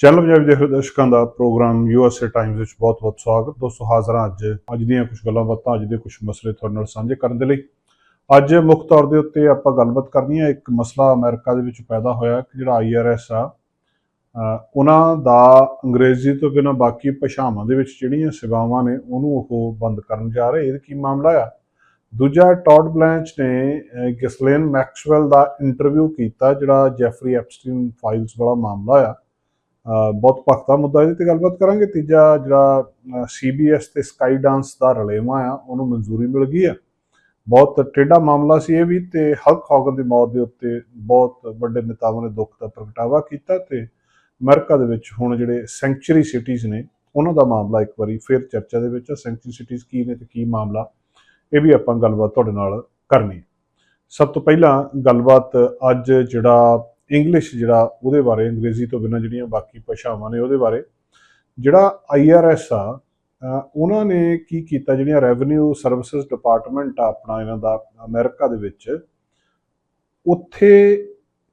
Channel Punjabi ਦੇਖ ਦੇ ਦਰਸ਼ਕਾਂ ਦਾ ਪ੍ਰੋਗਰਾਮ ਯੂਐਸਏ ਟਾਈਮਸ ਵਿੱਚ ਬਹੁਤ-ਬਹੁਤ ਸਵਾਗਤ। ਦੋਸਤੋ ਹਾਜ਼ਰ ਹਾਂ ਅੱਜ ਅੱਜ ਦੀਆਂ ਕੁਝ ਗੱਲਾਂ ਬਾਤਾਂ ਅੱਜ ਦੇ ਕੁਝ ਮਸਲੇ ਤੁਹਾਡੇ ਨਾਲ ਸਾਂਝੇ ਕਰਨ ਦੇ ਲਈ। ਅੱਜ ਮੁੱਖ ਤੌਰ ਦੇ ਉੱਤੇ ਆਪਾਂ ਗੱਲਬਾਤ ਕਰਨੀ ਹੈ, ਇੱਕ ਮਸਲਾ ਅਮਰੀਕਾ ਦੇ ਵਿੱਚ ਪੈਦਾ ਹੋਇਆ ਕਿ ਜਿਹੜਾ ਆਈਆਰਐਸ ਆ ਉਹਨਾਂ ਦਾ ਅੰਗਰੇਜ਼ੀ ਤੋਂ ਬਿਨਾਂ ਬਾਕੀ ਭਾਸ਼ਾਵਾਂ ਦੇ ਵਿੱਚ ਜਿਹੜੀਆਂ ਸੇਵਾਵਾਂ ਨੇ, ਉਹਨੂੰ ਉਹ ਬੰਦ ਕਰਨ ਜਾ ਰਹੇ। ਇਹ ਕੀ ਮਾਮਲਾ ਆ? ਦੂਜਾ, ਟੌਡ ਬਲੈਂਚ ਨੇ ਗਿਸਲੇਨ ਮੈਕਸਵੈਲ ਦਾ ਇੰਟਰਵਿਊ ਕੀਤਾ, ਜਿਹੜਾ ਜੈਫਰੀ ਐਪਸਟੀਨ ਫਾਈਲਸ ਵਾਲਾ ਮਾਮਲਾ ਆ। ਬਹੁਤ ਭਖਤਾ ਮੁੱਦਾ ਇਹਦੇ ਤੇ ਗੱਲਬਾਤ ਕਰਾਂਗੇ। ਤੀਜਾ ਜਿਹੜਾ ਸੀਬੀਐਸ ਤੇ ਸਕਾਈ ਡਾਂਸ ਦਾ ਰਲੇਵਾਂ ਆ, ਉਹਨੂੰ ਮਨਜ਼ੂਰੀ ਮਿਲ ਗਈ ਆ। ਬਹੁਤ ਟੇਢਾ ਮਾਮਲਾ ਸੀ ਇਹ ਵੀ ਤੇ ਹਲਕ ਹੌਗਨ ਦੀ ਮੌਤ ਦੇ ਉੱਤੇ ਬਹੁਤ ਵੱਡੇ ਨੇਤਾਵਾਂ ਨੇ ਦੁੱਖ ਦਾ ਪ੍ਰਗਟਾਵਾ ਕੀਤਾ ਤੇ ਅਮਰੀਕਾ ਦੇ ਵਿੱਚ ਹੁਣ ਜਿਹੜੇ ਸੈਂਚਰੀ ਸਿਟੀਜ਼ ਨੇ, ਉਹਨਾਂ ਦਾ ਮਾਮਲਾ ਇੱਕ ਵਾਰੀ ਫਿਰ ਚਰਚਾ ਦੇ ਵਿੱਚ ਆ। ਸੈਂਚਰੀ ਸਿਟੀਜ਼ ਕੀ ਨੇ ਤੇ ਕੀ ਮਾਮਲਾ, ਇਹ ਵੀ ਆਪਾਂ ਗੱਲਬਾਤ ਤੁਹਾਡੇ ਨਾਲ ਕਰਨੀ ਹੈ ਸਭ ਤੋਂ ਪਹਿਲਾਂ ਗੱਲਬਾਤ ਅੱਜ ਜਿਹੜਾ ਇੰਗਲਿਸ਼ ਜਿਹੜਾ ਉਹਦੇ ਬਾਰੇ, ਅੰਗਰੇਜ਼ੀ ਤੋਂ ਬਿਨਾਂ ਜਿਹੜੀਆਂ ਬਾਕੀ ਭਾਸ਼ਾਵਾਂ ਨੇ ਉਹਦੇ ਬਾਰੇ, ਜਿਹੜਾ ਆਈਆਰਐਸ ਆ ਉਹਨਾਂ ਨੇ ਕੀ ਕੀਤਾ, ਜਿਹੜੀਆਂ ਰੈਵਨਿਊ ਸਰਵਿਸਿਜ਼ ਡਿਪਾਰਟਮੈਂਟ ਆ ਆਪਣਾ ਇਹਨਾਂ ਦਾ ਅਮਰੀਕਾ ਦੇ ਵਿੱਚ, ਉੱਥੇ